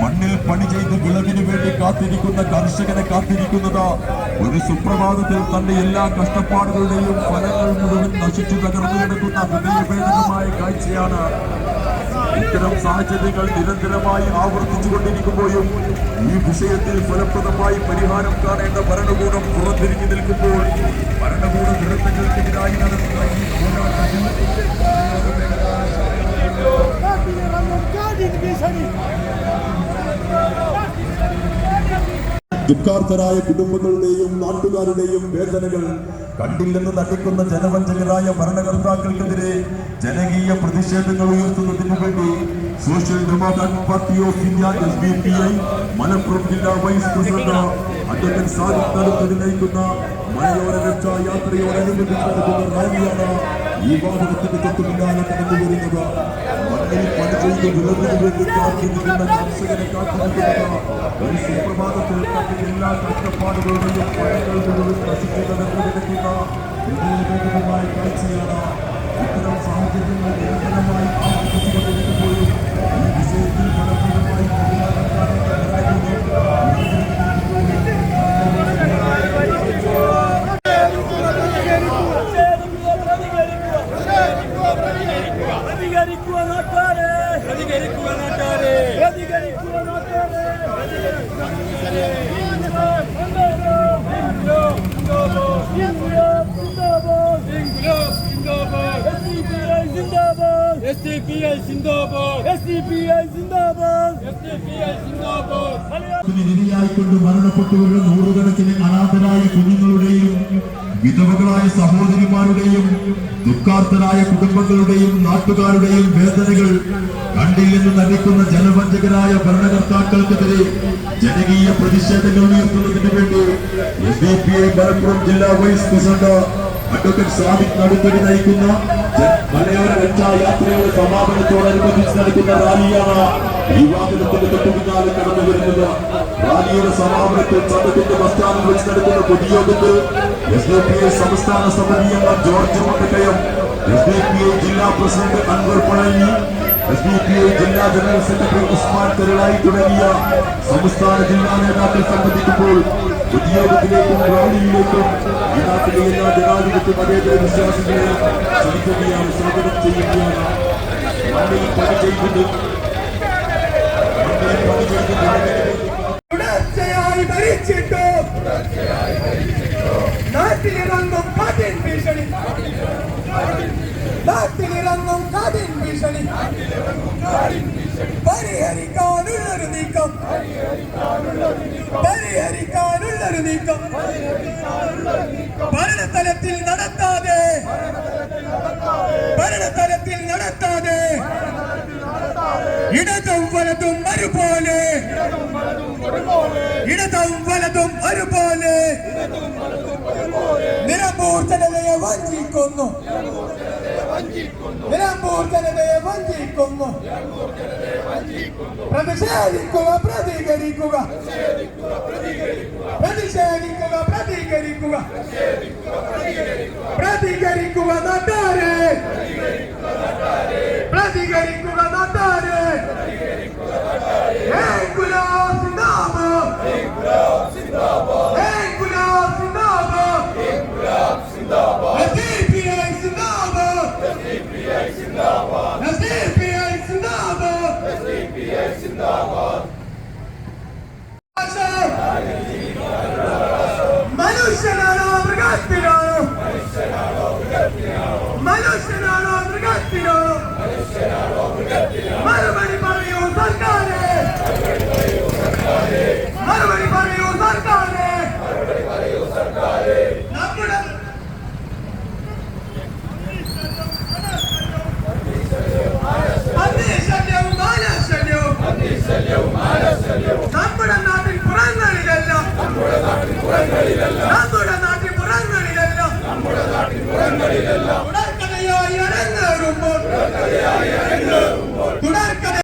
മണ്ണിൽ പണി ചെയ്ത് വിളവിന് വേണ്ടി കാത്തിരിക്കുന്ന കർഷകനെ കാത്തിരിക്കുന്നത് ഒരു സുപ്രഭാതത്തിൽ തന്റെ എല്ലാ കഷ്ടപ്പാടുകളുടെയും ഫലങ്ങൾ മുഴുവൻ നശിച്ചു തകർന്നു കിടക്കുന്ന ഹൃദയഭേദകമായ കാഴ്ചയാണ് ഇത്തരം സാഹചര്യങ്ങൾ നിരന്തരമായി ആവർത്തിച്ചുകൊണ്ടിരിക്കുമ്പോഴും ഈ വിഷയത്തിൽ ഫലപ്രദമായി പരിഹാരം കാണേണ്ട ഭരണകൂടം പുറത്തിരിഞ്ഞു നിൽക്കുമ്പോൾ ഭരണകൂട ദുരന്തങ്ങൾക്കെതിരായി നടത്തുന്ന ഈ പോരാട്ടത്തിൽ ദുഃഖാർത്ഥരായ കുടുംബങ്ങളുടെയും നാട്ടുകാരുടെയും വേദനകൾ കണ്ടില്ലെന്ന് നടിക്കുന്ന ജനവഞ്ചകരായ ഭരണകർത്താക്കൾക്കെതിരെ ജനകീയ പ്രതിഷേധങ്ങൾ ഉയർത്തുന്നതിനു വേണ്ടി social democratic party of India S B P I Malappuram ജില്ലാ വൈസ് പ്രസിഡന്റ് അഡ്വക്കേറ്റ് നയിക്കുന്ന മലയോര രക്ഷാ യാത്രയോടനുബന്ധിച്ച് നടക്കുന്ന റാലിയാണ് ഈ വാഹനത്തിന് തൊട്ടു പിന്നാലെ കടന്നു വരുന്നത് മണ്ണിൽ പണി ചെയ്ത് വിളവിന് വേണ്ടി കാത്തിരിക്കുന്ന കർഷകരെ കാത്തിരിക്കുന്നത് ഒരു സുപ്രഭാതത്തിൽ തന്റെ എല്ലാ കഷ്ടപ്പാടുകളുടെയും ഫലങ്ങൾ മുഴുവൻ ഇത്തരം സാഹചര്യങ്ങൾ നിരന്തരമായി ആവർത്തിച്ചുകൊണ്ടിരിക്കുമ്പോഴും ഈ വിഷയത്തിൽ ഫലപ്രദമായി പരിഹാരം കാണേണ്ട ഭരണകൂടം പ്രതികരിക്കുക നാട്ടാരെ പ്രതികരിക്കുക നാട്ടാരെ പ്രതികരിക്കുക നാട്ടാരെ SDPI സിന്ദാബാദ്. SDPI സിന്ദാബാദ്. SDPI സിന്ദാബാദ്. ഇരയായിക്കൊണ്ട് മരണപ്പെട്ടുവരുന്ന നൂറുകണക്കിന് അനാഥരായ കുഞ്ഞുങ്ങളുടെയും വിധവകളായ സഹോദരിമാരുടെയും ദുഃഖാർത്ഥരായ കുടുംബങ്ങളുടെയും നാട്ടുകാരുടെയും വേദനകൾ കണ്ടില്ലെന്ന് നടിക്കുന്ന ജനവഞ്ചകരായ ഭരണകർത്താക്കൾക്കെതിരെ ജനകീയ പ്രതിഷേധങ്ങൾ ഉയർത്തുന്നതിന് വേണ്ടി S D P I Malappuram ജില്ലാ vice president advocate Sadiq Naduthadi നയിക്കുന്ന മലയോര യാത്രയുടെ സമാപനത്തോടനുബന്ധിച്ച് നടക്കുന്ന റാലിയാണ് ഈ വാഹനത്തിന്റെ തൊട്ടുപിന്നാലെ കടന്നു വരുന്നത്. റാലിയുടെ സമാപനത്തിൽ ചന്തത്തിന്റെ ബസ്റ്റാൻഡിൽ വെച്ച് നടക്കുന്ന പൊതുയോഗത്തിൽ എസ് ഡി പി ഐ സംസ്ഥാന സമിതി അംഗം George Muttakkayam S D P I ജില്ലാ president Anvar Pazhanji S D P I ജില്ലാ ജനറൽ സെക്രട്ടറി ഉസ്മാൻ കരുളായി തുടങ്ങിയ സംസ്ഥാന ജില്ലാ നേതാക്കൾ സംബന്ധിക്കുമ്പോൾ ഉദ്യോഗത്തിലേക്കും റാലിയിലേക്കും ഈ നാട്ടിലെ എല്ലാ ജനാധിപത്യ മതേതര വിശ്വാസികളെയും ക്ഷണിക്കുകയാണ് സ്വാഗതം ചെയ്യുകയാണ് മണ്ണിൽ പണി ചെയ്തിട്ട് മണ്ണിൽ പണി ചെയ്തിട്ട് തുടർച്ചയായി ഭരിച്ചിട്ടു. നാട്ടിലിറങ്ങും കാട്ടിൻ ഭീഷണി. ഭീഷണി. പരിഹരിക്കാനുള്ളൊരു നീക്കം. പരിഹരിക്കാനുള്ളൊരു നീക്കം. ഭരണതലത്തിൽ നടത്താതെ. ഭരണതലത്തിൽ നടത്താതെ. ഇടതും വലതും ഒരുപോലെ. ഇടതും വലതും ഒരുപോലെ. നിലമ്പൂർ ജനതയെ വഞ്ചിക്കുന്നു. നിലമ്പൂർ ജനതയെ വഞ്ചിക്കുന്നു പ്രതിഷേധിക്കുക പ്രതികരിക്കുക പ്രതിഷേധിക്കുക പ്രതികരിക്കുക പ്രതികരിക്കുക നാട്ടാരെ പ്രതികരിക്കുക നാട്ടാരെ ഏയ് ഗുലാം സിന്ദാബാദ് ഏയ് ഗുലാം സിന്ദാബാദ് സിന്ദാബാദ്. എസ്ഡിപിഐ സിന്ദാബാദ്. മനുഷ്യനാണോ മൃഗത്തിനാണോ മനുഷ്യനാണോ മൃഗത്തിനാണോ